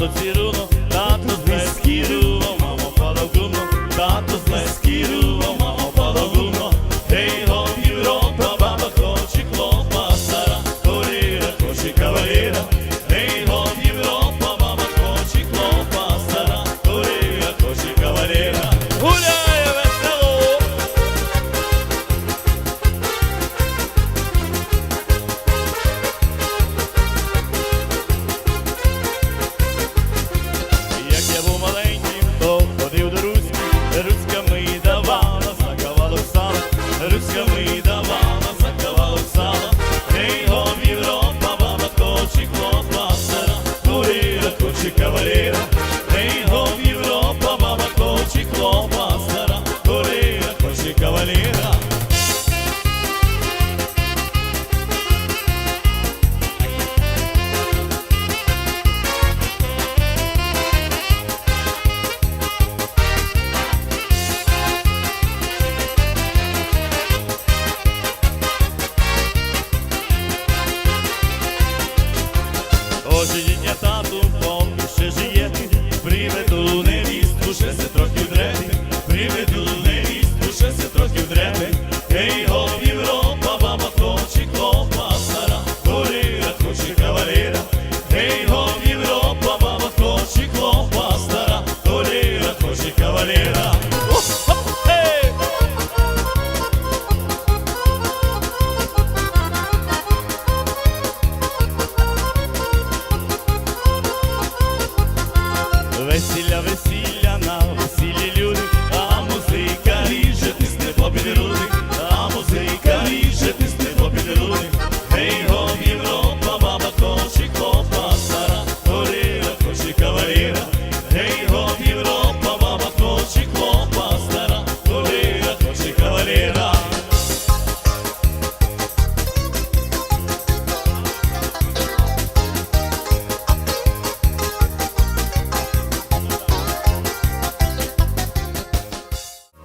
тато цірунув, тато з скірував, мамо, палав думав, тато з скірував. Hoje C'est la vessie!